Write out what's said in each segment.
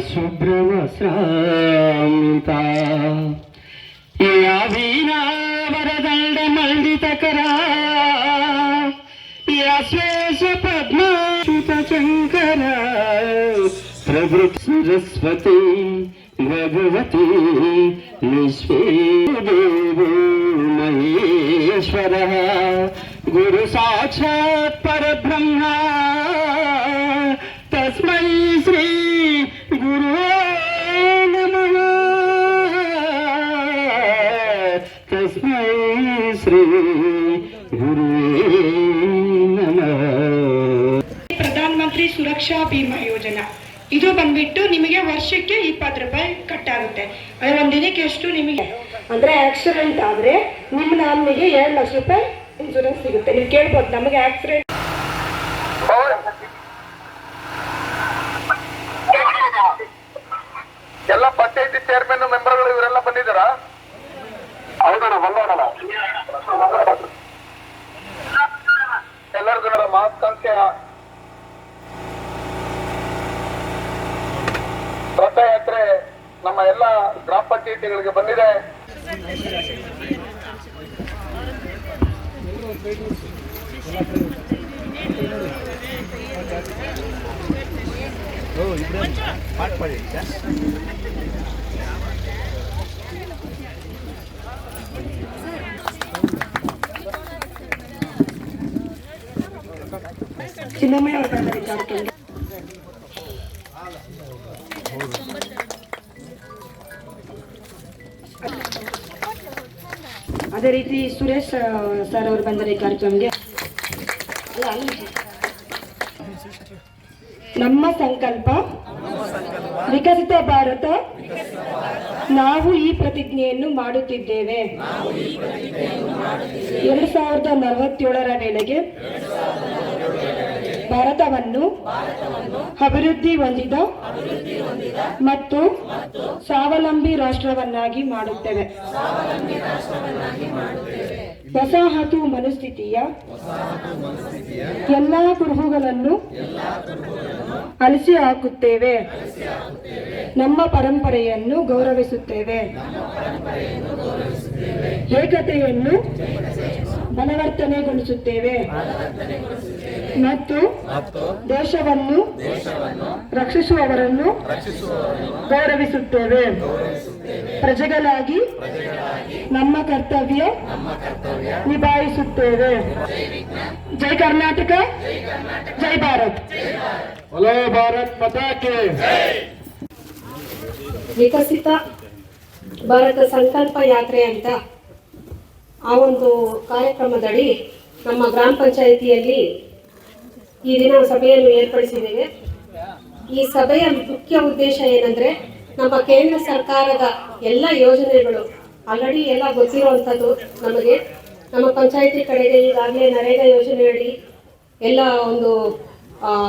శుభ్రవస్రామిత యావీనా వరదండ మండితకరా యాశ్వేశ పద్మాచుత శంకర. ప్రభు సరస్వతి భగవతి విశ్వేదేవో మహేశ్వర. గురు సాక్షాత్ పరబ్రహ్మ. ಪ್ರಧಾನ ಮಂತ್ರಿ ಸುರಕ್ಷಾ ಬಿಮಾ ಯೋಜನಾ. ಇದು ಬಂದ್ಬಿಟ್ಟು ನಿಮಗೆ ವರ್ಷಕ್ಕೆ ಇಪ್ಪತ್ತು ರೂಪಾಯಿ ಕಟ್ಟಾಗುತ್ತೆ. ಅದೇ ಒಂದ್ ದಿನಕ್ಕೆ ಎಷ್ಟು ನಿಮಗೆ? ಅಂದ್ರೆ ಆಕ್ಸಿಡೆಂಟ್ ಆದ್ರೆ ನಿಮ್ಮ ನಾಮಿಗೆ ಎರಡು ಲಕ್ಷ ರೂಪಾಯಿ ಇನ್ಶೂರೆನ್ಸ್ ಸಿಗುತ್ತೆ. ನೀವು ಕೇಳ್ಬೋದು ನಮಗೆ ಆಕ್ಸಿಡೆಂಟ್ ಎಲ್ಲ ಪಂಚಾಯತಿ ಚೇರ್ಮನ್ ಮೆಂಬರ್ಗಳು ಇವರೆಲ್ಲ ಬಂದಿದ್ದಾರಾ? ಹೌದಣ್ಣ ಬಂದವರಲ್ಲ ಮಹತ್ಕಾಂಕ್ಷೆಯ ರಥಯಾತ್ರೆ ನಮ್ಮ ಎಲ್ಲ ಗ್ರಾಮ ಪಂಚಾಯತಿಗಳಿಗೆ ಬಂದಿದೆ ಕಾರ್ಯಕ್ರಮ ಅದೇ ರೀತಿ ಸುರೇಶ್ ಸರ್ ಅವರು ಬಂದರೆ ಈ ಕಾರ್ಯಕ್ರಮಕ್ಕೆ. ನಮ್ಮ ಸಂಕಲ್ಪ ವಿಕಸಿತ ಭಾರತ. ನಾವು ಈ ಪ್ರತಿಜ್ಞೆಯನ್ನು ಮಾಡುತ್ತಿದ್ದೇವೆ. ಎರಡು ಸಾವಿರದ ನಲವತ್ತೇಳರ ವೇಳೆಗೆ ಭಾರತವನ್ನು ಅಭಿವೃದ್ಧಿ ಹೊಂದಿದ ಮತ್ತು ಸ್ವಾವಲಂಬಿ ರಾಷ್ಟ್ರವನ್ನಾಗಿ ಮಾಡುತ್ತೇವೆ. ವಸಾಹತು ಮನಸ್ಥಿತಿಯ ಎಲ್ಲಾ ಕುರುಹುಗಳನ್ನು ಅಳಿಸಿ ಹಾಕುತ್ತೇವೆ. ನಮ್ಮ ಪರಂಪರೆಯನ್ನು ಗೌರವಿಸುತ್ತೇವೆ. ಏಕತೆಯನ್ನು ಬಲವರ್ತನೆಗೊಳಿಸುತ್ತೇವೆ ಮತ್ತು ದೇಶವನ್ನು ರಕ್ಷಿಸುವವರನ್ನು ಗೌರವಿಸುತ್ತೇವೆ. ಪ್ರಜೆಗಳಾಗಿ ನಮ್ಮ ಕರ್ತವ್ಯ ನಿಭಾಯಿಸುತ್ತೇವೆ. ಜೈ ಕರ್ನಾಟಕ ಜೈ ಭಾರತ್. ಹಲೋ ಭಾರತ್ ಪತಾಕೆ ವಿಕಸಿತ ಭಾರತ ಸಂಕಲ್ಪ ಯಾತ್ರೆ ಅಂತ ಆ ಒಂದು ಕಾರ್ಯಕ್ರಮದಡಿ ನಮ್ಮ ಗ್ರಾಮ ಪಂಚಾಯಿತಿಯಲ್ಲಿ ಈ ದಿನ ಸಭೆಯನ್ನು ಏರ್ಪಡಿಸಿದ್ದೇವೆ. ಈ ಸಭೆಯ ಮುಖ್ಯ ಉದ್ದೇಶ ಏನಂದ್ರೆ, ನಮ್ಮ ಕೇಂದ್ರ ಸರ್ಕಾರದ ಎಲ್ಲ ಯೋಜನೆಗಳು, ಆಲ್ರೆಡಿ ಎಲ್ಲ ಗೊತ್ತಿರುವಂಥದ್ದು ನಮಗೆ. ನಮ್ಮ ಪಂಚಾಯಿತಿ ಕಡೆಗೆ ಈಗಾಗಲೇ ನರೇಗಾ ಯೋಜನೆಯಡಿ ಎಲ್ಲ ಒಂದು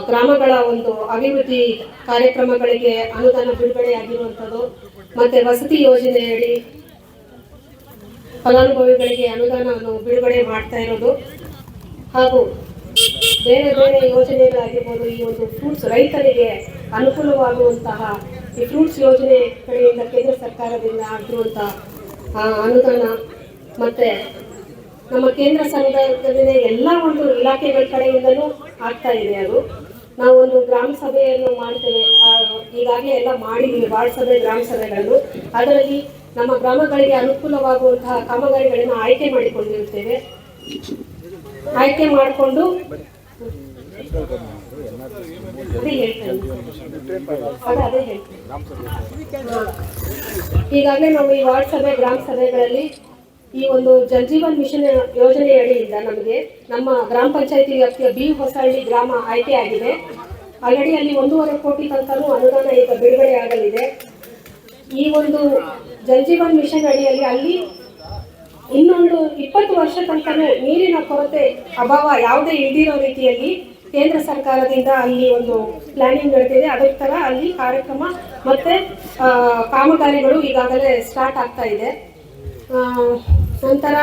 ಗ್ರಾಮಗಳ ಒಂದು ಅಭಿವೃದ್ಧಿ ಕಾರ್ಯಕ್ರಮಗಳಿಗೆ ಅನುದಾನ ಬಿಡುಗಡೆಯಾಗಿರುವಂಥದ್ದು ಮತ್ತೆ ವಸತಿ ಯೋಜನೆಯಡಿ ಫಲಾನುಭವಿಗಳಿಗೆ ಅನುದಾನವನ್ನು ಬಿಡುಗಡೆ ಮಾಡ್ತಾ ಇರೋದು. ಹಾಗೂ ಬೇರೆ ಬೇರೆ ಯೋಜನೆಗಳಾಗಿರ್ಬೋದು, ಈ ಒಂದು ಫ್ರೂಟ್ಸ್ ರೈತರಿಗೆ ಅನುಕೂಲವಾಗುವಂತಹ ಈ ಫ್ರೂಟ್ಸ್ ಯೋಜನೆ ಕಡೆಯಿಂದ ಕೇಂದ್ರ ಸರ್ಕಾರದಿಂದ ಆಗಿರುವಂತಹ ಅನುದಾನ ಮತ್ತೆ ನಮ್ಮ ಕೇಂದ್ರ ಸರ್ಕಾರದಿಂದ ಎಲ್ಲ ಒಂದು ಇಲಾಖೆಗಳ ಕಡೆಯಿಂದಲೂ ಆಗ್ತಾ ಇದೆ ಅದು. ನಾವು ಒಂದು ಗ್ರಾಮ ಸಭೆಯನ್ನು ಮಾಡ್ತೇವೆ ಈಗಾಗಲೇ ಎಲ್ಲ ಮಾಡಿದ್ದೀವಿ ವಾರ್ಡ್ ಸಭೆ, ಗ್ರಾಮ ಸಭೆಗಳನ್ನು. ಅದರಲ್ಲಿ ನಮ್ಮ ಗ್ರಾಮಗಳಿಗೆ ಅನುಕೂಲವಾಗುವಂತಹ ಕಾಮಗಾರಿಗಳನ್ನು ಆಯ್ಕೆ ಮಾಡಿಕೊಂಡಿರುತ್ತೇವೆ ಆಯ್ಕೆ ಮಾಡಿಕೊಂಡು. ಈಗಾಗಲೇ ನಾವು ಈ ವಾರ್ಡ್ ಸಭೆ, ಗ್ರಾಮ ಸಭೆಗಳಲ್ಲಿ ಈ ಒಂದು ಜಲ್ ಜೀವನ್ ಮಿಷನ್ ಯೋಜನೆ ಅಡಿಯಿಂದ ನಮಗೆ ನಮ್ಮ ಗ್ರಾಮ ಪಂಚಾಯತಿ ವ್ಯಾಪ್ತಿಯ ಬಿ ಹೊಸಹಳ್ಳಿ ಗ್ರಾಮ ಆಯ್ಕೆ ಆಗಿದೆ. ಆಲ್ರೆಡಿ ಅಲ್ಲಿ ಒಂದೂವರೆ ಕೋಟಿ ತನಕನೂ ಅನುದಾನ ಈಗ ಬಿಡುಗಡೆ ಆಗಲಿದೆ. ಈ ಒಂದು ಜಲ್ ಜೀವನ್ ಮಿಷನ್ ಅಡಿಯಲ್ಲಿ ಅಲ್ಲಿ ಇನ್ನೊಂದು ಇಪ್ಪತ್ತು ವರ್ಷ ತನಕನೂ ನೀರಿನ ಕೊರತೆ ಅಭಾವ ಯಾವುದೇ ಇಲ್ದಿರೋ ರೀತಿಯಲ್ಲಿ ಕೇಂದ್ರ ಸರ್ಕಾರದಿಂದ ಅಲ್ಲಿ ಒಂದು ಪ್ಲಾನಿಂಗ್ ನಡೆದಿದೆ ಅದೇ ಥರ ಅಲ್ಲಿ ಕಾರ್ಯಕ್ರಮ ಮತ್ತೆ ಆ, ಕಾಮಗಾರಿಗಳು ಈಗಾಗಲೇ ಸ್ಟಾರ್ಟ್ ಆಗ್ತಾ ಇದೆ. ಆ, ನಂತರ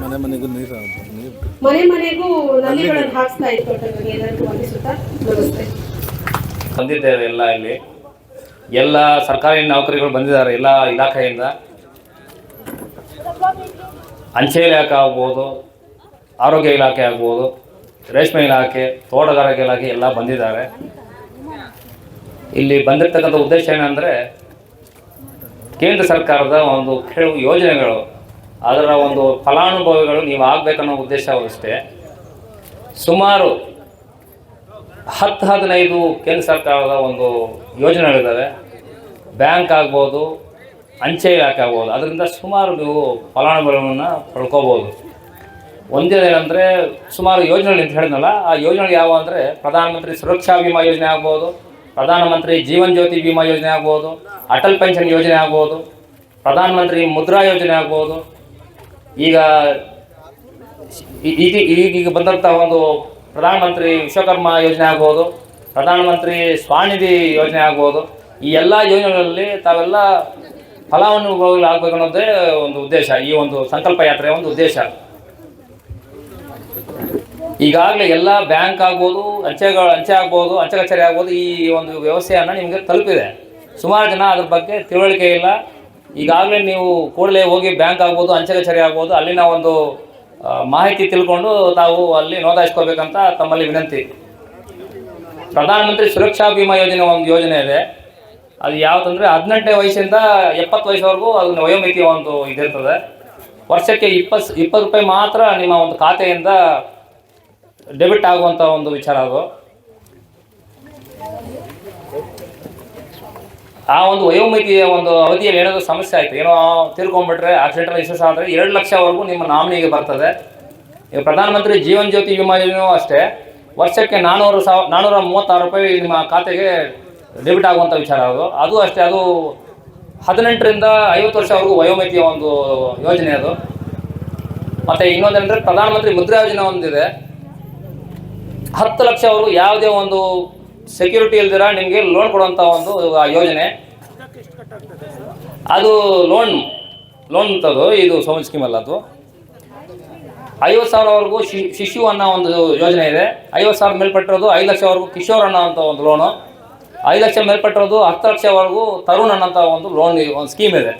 ಮನೆ ಮನೆಗೂ ನೀರು ನೀರು ಮನೆ ಮನೆಗೂ ನಲ್ಲಿಗಳನ್ನು ಹಾಕ್ಸ್ತಾ ಇತ್ತು ಎಲ್ಲರಿಗೂ ನಮಸ್ತೆ. ಬಂದಿದ್ದೇವೆ ಎಲ್ಲ ಇಲ್ಲಿ. ಎಲ್ಲ ಸರ್ಕಾರಿ ನೌಕರಿಗಳು ಬಂದಿದ್ದಾರೆ ಎಲ್ಲ ಇಲಾಖೆಯಿಂದ. ಅಂಚೆ ಇಲಾಖೆ ಆಗ್ಬೋದು, ಆರೋಗ್ಯ ಇಲಾಖೆ ಆಗ್ಬೋದು, ರೇಷ್ಮೆ ಇಲಾಖೆ, ತೋಟಗಾರಿಕೆ ಇಲಾಖೆ ಎಲ್ಲ ಬಂದಿದ್ದಾರೆ. ಇಲ್ಲಿ ಬಂದಿರತಕ್ಕಂಥ ಉದ್ದೇಶ ಏನಂದರೆ, ಕೇಂದ್ರ ಸರ್ಕಾರದ ಒಂದು ಕೆಲವು ಯೋಜನೆಗಳು, ಅದರ ಒಂದು ಫಲಾನುಭವಿಗಳು ನೀವು ಆಗಬೇಕನ್ನೋ ಉದ್ದೇಶ ಅಷ್ಟೇ. ಸುಮಾರು ಹತ್ತು ಹದಿನೈದು ಕೇಂದ್ರ ಸರ್ಕಾರದ ಒಂದು ಯೋಜನೆಗಳಿದ್ದಾವೆ ಬ್ಯಾಂಕ್ ಆಗ್ಬೋದು ಅಂಚೆ ಹಾಕಬಹುದು. ಆಗ್ಬೋದು ಅದರಿಂದ ಸುಮಾರು ನೀವು ಫಲಾನುಭವಿಗಳನ್ನು ಪಡ್ಕೋಬೋದು ಒಂದೇನಂದರೆ ಸುಮಾರು ಯೋಜನೆಗಳು ಅಂತ ಹೇಳಿದ್ನಲ್ಲ, ಆ ಯೋಜನೆಗಳು ಯಾವ ಅಂದರೆ ಪ್ರಧಾನಮಂತ್ರಿ ಸುರಕ್ಷಾ ವಿಮಾ ಯೋಜನೆ ಆಗ್ಬೋದು, ಪ್ರಧಾನಮಂತ್ರಿ ಜೀವನ್ ಜ್ಯೋತಿ ವಿಮಾ ಯೋಜನೆ ಆಗ್ಬೋದು, ಅಟಲ್ ಪೆನ್ಷನ್ ಯೋಜನೆ ಆಗ್ಬೋದು, ಪ್ರಧಾನಮಂತ್ರಿ ಮುದ್ರಾ ಯೋಜನೆ ಆಗ್ಬೋದು. ಈಗ ಈಗ ಈಗ ಈಗ ಬಂದಂಥ ಒಂದು ಪ್ರಧಾನಮಂತ್ರಿ ವಿಶ್ವಕರ್ಮ ಯೋಜನೆ ಆಗ್ಬೋದು, ಪ್ರಧಾನಮಂತ್ರಿ ಸ್ವಾನಿಧಿ ಯೋಜನೆ ಆಗ್ಬೋದು. ಈ ಎಲ್ಲ ಯೋಜನೆಗಳಲ್ಲಿ ತಾವೆಲ್ಲ ಫಲಾನುಭವಿಗಳು ಆಗ್ಬೇಕು ಅನ್ನೋದೇ ಒಂದು ಉದ್ದೇಶ, ಈ ಒಂದು ಸಂಕಲ್ಪ ಯಾತ್ರೆಯ ಒಂದು ಉದ್ದೇಶ. ಈಗಾಗಲೇ ಎಲ್ಲ ಬ್ಯಾಂಕ್ ಆಗ್ಬೋದು, ಅಂಚೆಗಳು ಅಂಚೆ ಆಗ್ಬೋದು ಅಂಚೆ ಕಚೇರಿ ಆಗ್ಬೋದು, ಈ ಒಂದು ವ್ಯವಸ್ಥೆಯನ್ನು ನಿಮಗೆ ತಲುಪಿದೆ. ಸುಮಾರು ಜನ ಅದ್ರ ಬಗ್ಗೆ ತಿಳುವಳಿಕೆ ಇಲ್ಲ. ಈಗಾಗಲೇ ನೀವು ಕೂಡಲೇ ಹೋಗಿ ಬ್ಯಾಂಕ್ ಆಗ್ಬೋದು ಅಂಚೆ ಕಚೇರಿ ಆಗ್ಬೋದು, ಅಲ್ಲಿನ ಒಂದು ಮಾಹಿತಿ ತಿಳ್ಕೊಂಡು ತಾವು ಅಲ್ಲಿ ನೋಂದಾಯಿಸ್ಕೋಬೇಕಂತ ತಮ್ಮಲ್ಲಿ ವಿನಂತಿ. ಪ್ರಧಾನಮಂತ್ರಿ ಸುರಕ್ಷಾ ಭೀಮಾ ಯೋಜನೆ ಒಂದು ಯೋಜನೆ ಇದೆ. ಅದು ಯಾವ್ದಂದ್ರೆ ಹದಿನೆಂಟನೇ ವಯಸ್ಸಿಂದ ಎಪ್ಪತ್ತು ವಯಸ್ಸವರೆಗೂ ಅದು ವಯೋಮಿತಿ ಒಂದು ಇದಿರ್ತದೆ. ವರ್ಷಕ್ಕೆ ಇಪ್ಪತ್ತು ಇಪ್ಪತ್ತು ರೂಪಾಯಿ ಮಾತ್ರ ನಿಮ್ಮ ಒಂದು ಖಾತೆಯಿಂದ ಡೆಬಿಟ್ ಆಗುವಂಥ ಒಂದು ವಿಚಾರ ಅದು. ಆ ಒಂದು ವಯೋಮಿತಿಯ ಒಂದು ಅವಧಿಯಲ್ಲಿ ಏನಾದರೂ ಸಮಸ್ಯೆ ಆಯಿತು, ಏನೋ ತಿರ್ಕೊಂಡ್ಬಿಟ್ರೆ ಆಕ್ಸಿಡೆಂಟಲ್ ಇನ್ಶೂರೆನ್ಸ್ ಆದರೆ ಎರಡು ಲಕ್ಷವರೆಗೂ ನಿಮ್ಮ ನಾಮಿನಿಗೆ ಬರ್ತದೆ. ಈಗ ಪ್ರಧಾನಮಂತ್ರಿ ಜೀವನ್ ಜ್ಯೋತಿ ವಿಮಾ ಯೋಜನೆಯೂ ಅಷ್ಟೇ. ವರ್ಷಕ್ಕೆ ನಾನ್ನೂರು ಸಾವಿರ ನಾನ್ನೂರ ಮೂವತ್ತಾರು ರೂಪಾಯಿ ನಿಮ್ಮ ಖಾತೆಗೆ ಡೆಬಿಟ್ ಆಗುವಂಥ ವಿಚಾರ ಅದು. ಅದು ಅಷ್ಟೇ, ಅದು ಹದಿನೆಂಟರಿಂದ ಐವತ್ತು ವರ್ಷವರೆಗೂ ವಯೋಮಿತಿಯ ಒಂದು ಯೋಜನೆ ಅದು. ಮತ್ತು ಇನ್ನೊಂದೇನೆಂದರೆ ಪ್ರಧಾನಮಂತ್ರಿ ಮುದ್ರಾ ಯೋಜನೆ ಒಂದಿದೆ. ಹತ್ತು ಲಕ್ಷವರೆಗೂ ಯಾವುದೇ ಒಂದು ಸೆಕ್ಯೂರಿಟಿ ಇಲ್ದಿರ ನಿಮಗೆ ಲೋನ್ ಕೊಡುವಂಥ ಒಂದು ಯೋಜನೆ. ಅದು ಲೋನ್ ಲೋನ್ ಅಂತದು, ಇದು ಸೋಮನ್ ಸ್ಕೀಮ್ ಅಲ್ಲ ಅದು. ಐವತ್ತು ಸಾವಿರವರೆಗೂ ಶಿ ಶಿಶು ಅನ್ನೋ ಒಂದು ಯೋಜನೆ ಇದೆ. ಐವತ್ತು ಸಾವಿರ ಮೇಲ್ಪಟ್ಟಿರೋದು ಐದು ಲಕ್ಷವರೆಗೂ ಕಿಶೋರ್ ಅನ್ನೋ ಅಂತ ಒಂದು ಲೋನು ಐದು ಲಕ್ಷ ಮೇಲ್ಪಟ್ಟಿರೋದು ಹತ್ತು ಲಕ್ಷವರೆಗೂ ತರುಣ್ ಅನ್ನೋಂಥ ಒಂದು ಲೋನ್ ಒಂದು ಸ್ಕೀಮ್ ಇದೆ.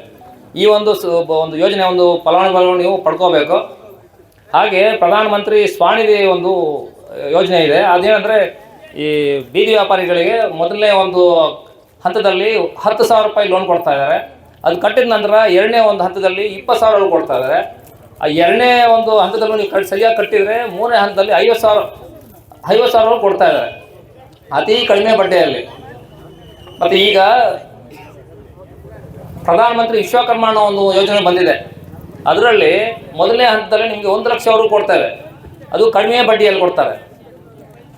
ಈ ಒಂದು ಒಂದು ಯೋಜನೆ, ಒಂದು ಫಲಾನುಭವಿಗಳು ನೀವು ಪಡ್ಕೋಬೇಕು. ಹಾಗೆ ಪ್ರಧಾನಮಂತ್ರಿ ಸ್ವಾನಿಧಿ ಒಂದು ಯೋಜನೆ ಇದೆ. ಅದೇನಂದರೆ ಈ ಬೀದಿ ವ್ಯಾಪಾರಿಗಳಿಗೆ ಮೊದಲನೇ ಒಂದು ಹಂತದಲ್ಲಿ ಹತ್ತು ಸಾವಿರ ರೂಪಾಯಿ ಲೋನ್ ಕೊಡ್ತಾ ಇದ್ದಾರೆ. ಅದು ಕಟ್ಟಿದ ನಂತರ ಎರಡನೇ ಒಂದು ಹಂತದಲ್ಲಿ ಇಪ್ಪತ್ತು ಸಾವಿರ ಕೊಡ್ತಾ ಇದ್ದಾರೆ. ಆ ಎರಡನೇ ಒಂದು ಹಂತದಲ್ಲೂ ನೀವು ಕಟ್, ಸರಿಯಾಗಿ ಕಟ್ಟಿದರೆ ಮೂರನೇ ಹಂತದಲ್ಲಿ ಐವತ್ತು ಸಾವಿರ ಐವತ್ತು ಸಾವಿರ ಕೊಡ್ತಾ ಇದ್ದಾರೆ. ಅತಿ ಕಡಿಮೆ ಬಡ್ಡಿಯಲ್ಲಿ. ಮತ್ತು ಈಗ ಪ್ರಧಾನಮಂತ್ರಿ ವಿಶ್ವಕರ್ಮ ಅನ್ನೋ ಒಂದು ಯೋಜನೆ ಬಂದಿದೆ. ಅದರಲ್ಲಿ ಮೊದಲನೇ ಹಂತದಲ್ಲಿ ನಿಮಗೆ ಒಂದು ಲಕ್ಷವರೆಗೂ ಕೊಡ್ತಾರೆ ಅದು ಕಡಿಮೆ ಬಡ್ಡಿಯಲ್ಲಿ ಕೊಡ್ತಾರೆ.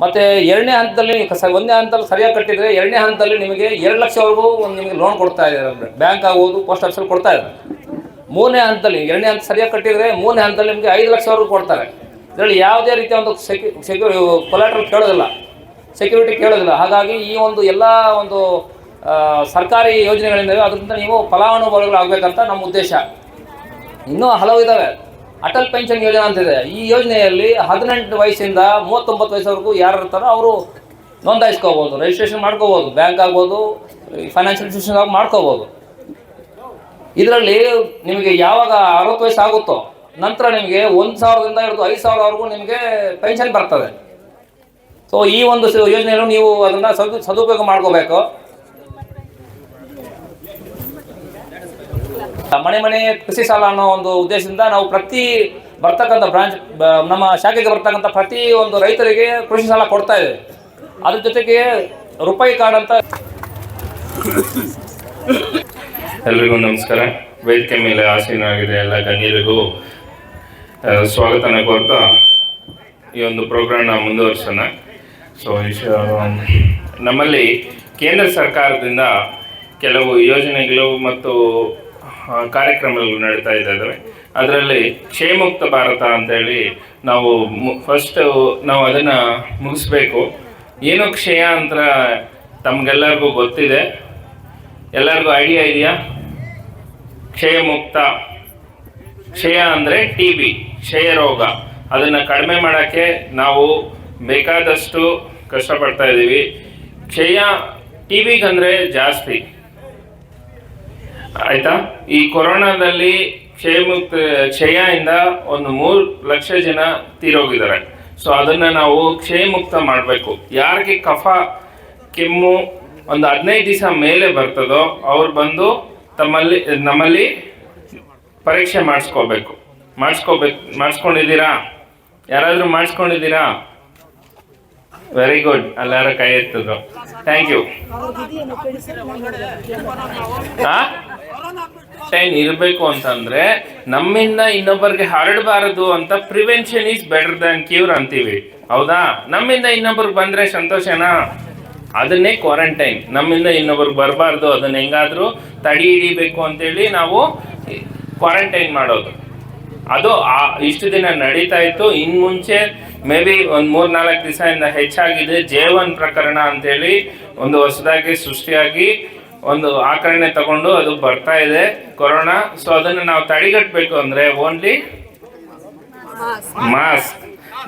ಮತ್ತು ಎರಡನೇ ಹಂತದಲ್ಲಿ ಒಂದನೇ ಹಂತದಲ್ಲಿ ಸರಿಯಾಗಿ ಕಟ್ಟಿದರೆ ಎರಡನೇ ಹಂತದಲ್ಲಿ ನಿಮಗೆ ಎರಡು ಲಕ್ಷವರೆಗೂ ಒಂದು ನಿಮಗೆ ಲೋನ್ ಕೊಡ್ತಾ ಇದ್ದಾರೆ. ಬ್ಯಾಂಕ್ ಆಗ್ಬೋದು, ಪೋಸ್ಟ್ ಆಫೀಸಲ್ಲಿ ಕೊಡ್ತಾ ಇದ್ದಾರೆ. ಮೂರನೇ ಹಂತದಲ್ಲಿ, ಎರಡನೇ ಹಂತ ಸರಿಯಾಗಿ ಕಟ್ಟಿದರೆ ಮೂರನೇ ಹಂತದಲ್ಲಿ ನಿಮಗೆ ಐದು ಲಕ್ಷವರೆಗೂ ಕೊಡ್ತಾರೆ. ಇದರಲ್ಲಿ ಯಾವುದೇ ರೀತಿಯ ಒಂದು ಸೆಕ್ಯೂ ಸೆಕ್ಯೂ ಕೊಲಾಟ್ರಲ್ ಕೇಳೋದಿಲ್ಲ. ಸೆಕ್ಯೂರಿಟಿ ಕೇಳೋದಿಲ್ಲ. ಹಾಗಾಗಿ ಈ ಒಂದು ಎಲ್ಲ ಒಂದು ಸರ್ಕಾರಿ ಯೋಜನೆಗಳಿಂದವೆ ಅದರಿಂದ ನೀವು ಫಲಾನುಭವಿಗಳಾಗಬೇಕಂತ ನಮ್ಮ ಉದ್ದೇಶ. ಇನ್ನೂ ಹಲವು ಇದ್ದಾವೆ ಅಟಲ್ ಪೆನ್ಷನ್ ಯೋಜನೆ ಅಂತಿದೆ ಈ ಯೋಜನೆಯಲ್ಲಿ ಹದಿನೆಂಟು ವಯಸ್ಸಿಂದ ಮೂವತ್ತೊಂಬತ್ತು ವಯಸ್ಸವರೆಗೂ ಯಾರು ಇರ್ತಾರೋ ಅವರು ನೋಂದಾಯಿಸ್ಕೋಬೋದು ರಿಜಿಸ್ಟ್ರೇಷನ್ ಮಾಡ್ಕೋಬೋದು ಬ್ಯಾಂಕ್ ಆಗ್ಬೋದು ಫೈನಾನ್ಷಿಯಲ್ ಇನ್ಸ್ಟಿಟ್ಯೂಷನ್ ಆಗಿ ಮಾಡ್ಕೋಬೋದು. ಇದರಲ್ಲಿ ನಿಮಗೆ ಯಾವಾಗ ಅರವತ್ತು ವಯಸ್ಸು ಆಗುತ್ತೋ ನಂತರ ನಿಮಗೆ ಒಂದು ಸಾವಿರದಿಂದ ಹಿಡಿದು ಐದು ಸಾವಿರವರೆಗೂ ನಿಮಗೆ ಪೆನ್ಷನ್ ಬರ್ತದೆ. ಸೊ ಈ ಒಂದು ಯೋಜನೆಯನ್ನು ನೀವು ಅದನ್ನು ಸದು, ಸದುಪಯೋಗ ಮಾಡ್ಕೋಬೇಕು. ಮನೆ ಮನೆ ಕೃಷಿ ಸಾಲ ಅನ್ನೋ ಒಂದು ಉದ್ದೇಶದಿಂದ ನಾವು ಪ್ರತಿ ಬರ್ತಕ್ಕಂಥ ಬ್ರಾಂಚ್ ನಮ್ಮ ಶಾಖೆಗೆ ಬರ್ತಕ್ಕಂಥ ಪ್ರತಿ ಒಂದು ರೈತರಿಗೆ ಕೃಷಿ ಸಾಲ ಕೊಡ್ತಾ ಇದೆ. ಅದ್ರ ಜೊತೆಗೆ ರೂಪಾಯಿ ಕಾರ್ಡ್ ಅಂತ ಎಲ್ರಿಗೂ ನಮಸ್ಕಾರ. ವೇದಿಕೆ ಮೇಲೆ ಆಸೀನಾಗಿದೆ ಎಲ್ಲ ಗಣ್ಯರಿಗೂ ಸ್ವಾಗತನ ಕೋರ್ತಾ ಈ ಒಂದು ಪ್ರೋಗ್ರಾಮ್ನ ಮುಂದುವರ್ಸೋಣ. ಸೊ ನಮ್ಮಲ್ಲಿ ಕೇಂದ್ರ ಸರ್ಕಾರದಿಂದ ಕೆಲವು ಯೋಜನೆಗಳು ಮತ್ತು ಕಾರ್ಯಕ್ರಮಗಳು ನಡೀತಾ ಇದ್ದಾವೆ. ಅದರಲ್ಲಿ ಕ್ಷಯಮುಕ್ತ ಭಾರತ ಅಂತೇಳಿ ನಾವು ಫಸ್ಟ್ ನಾವು ಅದನ್ನು ಮುಗಿಸ್ಬೇಕು. ಏನು ಕ್ಷಯ ಅಂತ ತಮಗೆಲ್ಲರಿಗೂ ಗೊತ್ತಿದೆ. ಎಲ್ಲರಿಗೂ ಐಡಿಯಾ ಇದೆಯಾ? ಕ್ಷಯಮುಕ್ತ. ಕ್ಷಯ ಅಂದರೆ ಟಿ ಬಿ ಕ್ಷಯ ರೋಗ. ಅದನ್ನು ಕಡಿಮೆ ಮಾಡೋಕ್ಕೆ ನಾವು ಬೇಕಾದಷ್ಟು ಕಷ್ಟಪಡ್ತಾ ಇದ್ದೀವಿ. ಕ್ಷಯ ಟಿ ಬಿಗಂದರೆ ಜಾಸ್ತಿ. ಆಯ್ತಾ? ಈ ಕೊರೋನಾದಲ್ಲಿ ಕ್ಷಯಮುಕ್ತ ಕ್ಷಯದಿಂದ ಒಂದು ಮೂರು ಲಕ್ಷ ಜನ ತೀರೋಗಿದ್ದಾರೆ. ಸೊ ಅದನ್ನ ನಾವು ಕ್ಷಯಮುಕ್ತ ಮಾಡಬೇಕು. ಯಾರಿಗೆ ಕಫ, ಕೆಮ್ಮು ಒಂದು ಹದಿನೈದು ದಿವಸ ಮೇಲೆ ಬರ್ತದೋ, ಅವ್ರು ಬಂದು ತಮ್ಮಲ್ಲಿ, ನಮ್ಮಲ್ಲಿ ಪರೀಕ್ಷೆ ಮಾಡಿಸ್ಕೋಬೇಕು. ಮಾಡಿಸ್ಕೋಬೇಕು, ಮಾಡಿಸ್ಕೊಂಡಿದ್ದೀರಾ? ಯಾರಾದರೂ ಮಾಡಿಸ್ಕೊಂಡಿದ್ದೀರಾ? ವೆರಿ ಗುಡ್ ಅಲ್ಲಾರ ಕೈ ಎತ್ತಿದ್ರು. ಥ್ಯಾಂಕ್ ಯು ಟೈನ್ ಇರಬೇಕು ಅಂತಂದ್ರೆ ನಮ್ಮಿಂದ ಇನ್ನೊಬ್ಬರಿಗೆ ಹರಡಬಾರದು ಅಂತ prevention is better than cure ಅಂತೀವಿ. ಹೌದಾ? ನಮ್ಮಿಂದ ಇನ್ನೊಬ್ರಿಗೆ ಬಂದ್ರೆ ಸಂತೋಷನಾ ಅದನ್ನೇ ಕ್ವಾರಂಟೈನ್ ನಮ್ಮಿಂದ ಇನ್ನೊಬ್ರಿಗೆ ಬರಬಾರ್ದು, ಅದನ್ನ ಹೆಂಗಾದ್ರೂ ತಡಿ ಹಿಡಿಬೇಕು ಅಂತೇಳಿ ನಾವು ಕ್ವಾರಂಟೈನ್ ಮಾಡೋದು. ಅದು ಇಷ್ಟು ದಿನ ನಡೀತಾ ಇತ್ತು. ಇನ್ ಮುಂಚೆ ಮೇ ಬಿ ಒಂದು ಮೂರು ನಾಲ್ಕು ದಿವಸದಿಂದ ಹೆಚ್ಚಾಗಿದೆ ಜೇವನ್ ಪ್ರಕರಣ ಅಂತೇಳಿ ಒಂದು ಹೊಸದಾಗಿ ಸೃಷ್ಟಿಯಾಗಿ ಒಂದು ಆಕರಣೆ ತಗೊಂಡು ಅದು ಬರ್ತಾ ಇದೆ, ಕೊರೋನಾ. ಸೊ ಅದನ್ನು ನಾವು ತಡೆಗಟ್ಟಬೇಕು ಅಂದ್ರೆ only mask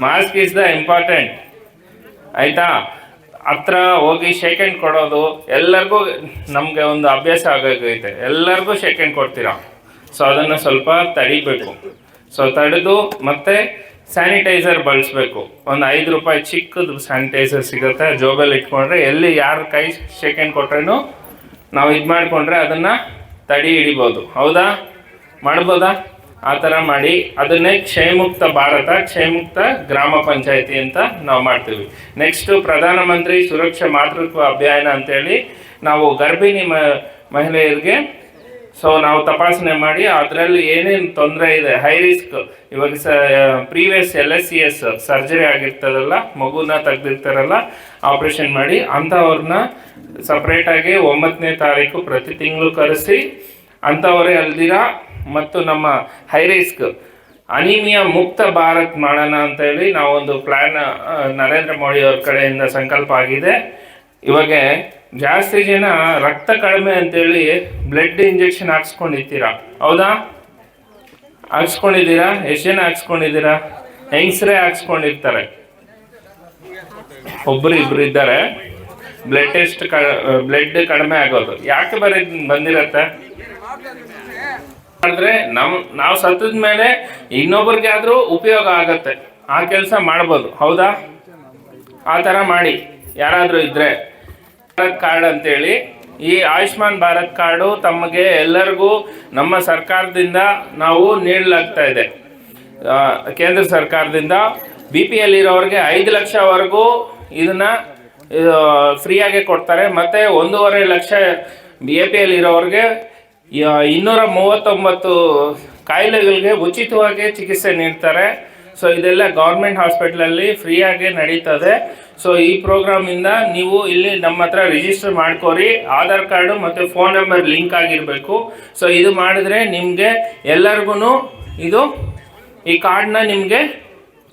mask is the important ಆಯಿತಾ? ಹತ್ರ ಹೋಗಿ ಶೇಕ್ ಕೊಡೋದು, ಎಲ್ಲರಿಗೂ ನಮಗೆ ಒಂದು ಅಭ್ಯಾಸ ಆಗೋಗೈತೆ. ಎಲ್ಲರಿಗೂ ಶೇಕ್ ಕೊಡ್ತೀರಾ? ಸೊ ಅದನ್ನು ಸ್ವಲ್ಪ ತಡಿಬೇಕು. ಸೊ ತಡೆದು ಮತ್ತೆ ಸ್ಯಾನಿಟೈಸರ್ ಬಳಸಬೇಕು. ಒಂದು ಐದು ರೂಪಾಯಿ ಚಿಕ್ಕದು ಸ್ಯಾನಿಟೈಸರ್ ಸಿಗುತ್ತೆ. ಜೋಬಲ್ಲಿ ಇಟ್ಕೊಂಡ್ರೆ ಎಲ್ಲಿ ಯಾರು ಕೈ ಸೆಕೆಂಡ್ ಕೊಟ್ರೂ ನಾವು ಇದು ಮಾಡಿಕೊಂಡ್ರೆ ಅದನ್ನು ತಡಿ ಹಿಡಿಬೋದು. ಹೌದಾ? ಮಾಡ್ಬೋದಾ? ಆ ಥರ ಮಾಡಿ. ಅದನ್ನೇ ಕ್ಷಯಮುಕ್ತ ಭಾರತ, ಕ್ಷಯಮುಕ್ತ ಗ್ರಾಮ ಪಂಚಾಯತಿ ಅಂತ ನಾವು ಮಾಡ್ತೀವಿ. ನೆಕ್ಸ್ಟು ಪ್ರಧಾನಮಂತ್ರಿ ಸುರಕ್ಷಾ ಮಾತೃತ್ವ ಅಭಿಯಾನ ಅಂತೇಳಿ ನಾವು ಗರ್ಭಿಣಿ ಮಹಿಳೆಯರಿಗೆ ಸೊ ನಾವು ತಪಾಸಣೆ ಮಾಡಿ ಅದರಲ್ಲಿ ಏನೇನು ತೊಂದರೆ ಇದೆ ಹೈ ರಿಸ್ಕ್ ಇವಾಗ ಸ previous L S C S surgery ಆಗಿರ್ತದಲ್ಲ, ಮಗುನ ತೆಗೆದಿರ್ತಾರಲ್ಲ ಆಪ್ರೇಷನ್ ಮಾಡಿ ಅಂಥವ್ರನ್ನ ಸಪ್ರೇಟಾಗಿ ಒಂಬತ್ತನೇ ತಾರೀಕು ಪ್ರತಿ ತಿಂಗಳು ಕರೆಸಿ, ಅಂಥವರೇ ಅಲ್ದಿರ ಮತ್ತು ನಮ್ಮ ಹೈ ರಿಸ್ಕ್ ಅನಿಮಿಯಾ ಮುಕ್ತ ಭಾರತ್ ಮಾಡೋಣ ಅಂತೇಳಿ ನಾವೊಂದು ಪ್ಲ್ಯಾನ್ ನರೇಂದ್ರ ಮೋದಿ ಅವ್ರ ಕಡೆಯಿಂದ ಸಂಕಲ್ಪ ಆಗಿದೆ. ಇವಾಗ ಜಾಸ್ತಿ ಜನ ರಕ್ತ ಕಡಿಮೆ ಅಂತೇಳಿ ಬ್ಲಡ್ ಇಂಜೆಕ್ಷನ್ ಹಾಕ್ಸ್ಕೊಂಡಿರ್ತೀರಾ ಹೌದಾ? ಹಾಕ್ಸ್ಕೊಂಡಿದ್ದೀರಾ? ಎಷ್ಟು ಜನ ಹಾಕ್ಸ್ಕೊಂಡಿದ್ದೀರಾ? ಹೆಂಗಸ್ರೇ ಹಾಕ್ಸ್ಕೊಂಡಿರ್ತಾರೆ? ಒಬ್ಬರು ಇಬ್ರು ಇದ್ದಾರೆ. ಬ್ಲಡ್ ಟೆಸ್ಟ್ ಬ್ಲಡ್ ಕಡಿಮೆ ಆಗೋದು. ಯಾಕೆ ಬರೀ ಬಂದಿರತ್ತೆ? ಮಾಡಿದ್ರೆ ನಮ್, ನಾವು ಸತ್ತದ ಮೇಲೆ ಇನ್ನೊಬ್ರಿಗೆ ಆದ್ರೂ ಉಪಯೋಗ ಆಗತ್ತೆ. ಆ ಕೆಲಸ ಮಾಡ್ಬೋದು. ಹೌದಾ? ಆ ಥರ ಮಾಡಿ. ಯಾರಾದರೂ ಇದ್ರೆ. ಭಾರತ್ ಕಾರ್ಡ್ ಅಂತೇಳಿ, ಈ ಆಯುಷ್ಮಾನ್ ಭಾರತ್ ಕಾರ್ಡು ತಮಗೆ ಎಲ್ಲರಿಗೂ ನಮ್ಮ ಸರ್ಕಾರದಿಂದ ನಾವು ನೀಡಲಾಗ್ತಾ ಇದೆ. ಕೇಂದ್ರ ಸರ್ಕಾರದಿಂದ ಬಿ ಪಿ ಎಲ್ ಇರೋರಿಗೆ ಐದು ಲಕ್ಷವರೆಗೂ ಇದನ್ನ ಫ್ರೀಯಾಗಿ ಕೊಡ್ತಾರೆ. ಮತ್ತೆ ಒಂದೂವರೆ lakh B A P L ಇರೋರಿಗೆ ಇನ್ನೂರ ಮೂವತ್ತೊಂಬತ್ತು ಕಾಯಿಲೆಗಳಿಗೆ ಉಚಿತವಾಗಿ ಚಿಕಿತ್ಸೆ ನೀಡ್ತಾರೆ. ಸೊ, ಇದೆಲ್ಲ ಗೌರ್ಮೆಂಟ್ ಹಾಸ್ಪಿಟ್ಲಲ್ಲಿ ಫ್ರೀಯಾಗಿ ನಡೀತದೆ. ಸೊ ಈ ಪ್ರೋಗ್ರಾಮಿಂದ ನೀವು ಇಲ್ಲಿ ನಮ್ಮ ಹತ್ರ ರಿಜಿಸ್ಟರ್ ಮಾಡ್ಕೋರಿ. ಆಧಾರ್ ಕಾರ್ಡು ಮತ್ತು ಫೋನ್ ನಂಬರ್ ಲಿಂಕ್ ಆಗಿರಬೇಕು. ಸೊ ಇದು ಮಾಡಿದ್ರೆ ನಿಮಗೆ ಎಲ್ಲರಿಗೂ ಇದು ಈ ಕಾರ್ಡ್ನ ನಿಮಗೆ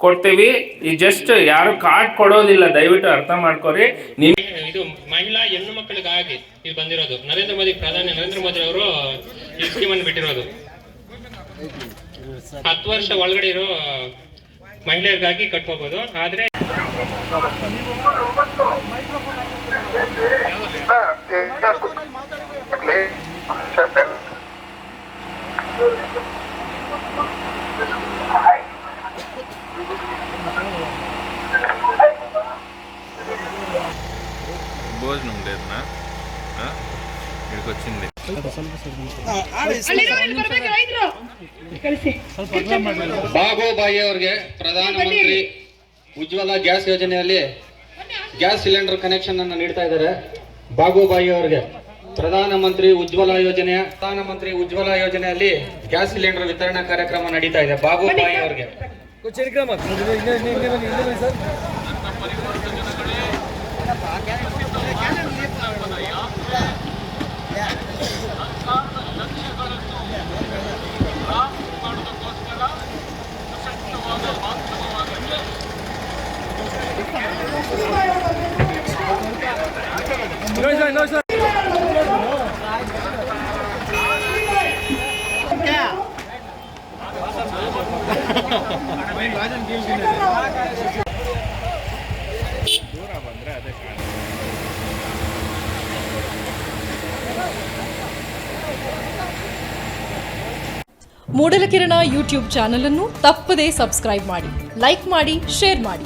ಕೊಡ್ತೀವಿ. ಈ ಜಸ್ಟ್ ಯಾರು ಕಾರ್ಡ್ ಕೊಡೋದಿಲ್ಲ, ದಯವಿಟ್ಟು ಅರ್ಥ ಮಾಡ್ಕೊರಿ. ನಿಮ್ ಇದು ಮಹಿಳಾ ಹೆಣ್ಣು ಮಕ್ಕಳಿಗಾಗಿ ಇದು ಬಂದಿರೋದು. ನರೇಂದ್ರ ಮೋದಿ ಪ್ರಧಾನಿ ನರೇಂದ್ರ ಮೋದಿ ಅವರು ಈ ಸ್ಕೀಮ್ ಅನ್ನು ಬಿಟ್ಟಿರೋದು. ಹತ್ತು ವರ್ಷ ಒಳಗಡೆ ಇರೋ ಮಹಿಳೆಯರಿಗಾಗಿ ಕಟ್ಕೋಬಹುದು ಆದ್ರೆ భోజనం లేదనా ఇక్కడికి వచ్చింది ಕಳಿಸಿ ಬಾಗೋಬಾಯಿ ಅವರಿಗೆ ಪ್ರಧಾನಮಂತ್ರಿ ಉಜ್ವಲ ಗ್ಯಾಸ್ ಯೋಜನೆಯಲ್ಲಿ ಗ್ಯಾಸ್ ಸಿಲಿಂಡರ್ ಕನೆಕ್ಷನ್ ಅನ್ನು ನೀಡ್ತಾ ಇದ್ದಾರೆ. ಬಾಗುಬಾಯಿ ಅವರಿಗೆ. ಪ್ರಧಾನಮಂತ್ರಿ ಉಜ್ವಲ ಯೋಜನೆ ಪ್ರಧಾನ ಮಂತ್ರಿ ಉಜ್ವಲ ಯೋಜನೆಯಲ್ಲಿ ಗ್ಯಾಸ್ ಸಿಲಿಂಡರ್ ವಿತರಣಾ ಕಾರ್ಯಕ್ರಮ ನಡೀತಾ ಇದೆ. ಬಾಗುಬಾಯಿ ಅವರಿಗೆ. Yeah. ಮೂಡಲಕಿರಣ ಯೂಟ್ಯೂಬ್ ಚಾನಲನ್ನು ತಪ್ಪದೇ ಸಬ್ಸ್ಕ್ರೈಬ್ ಮಾಡಿ ಲೈಕ್ ಮಾಡಿ ಶೇರ್ ಮಾಡಿ.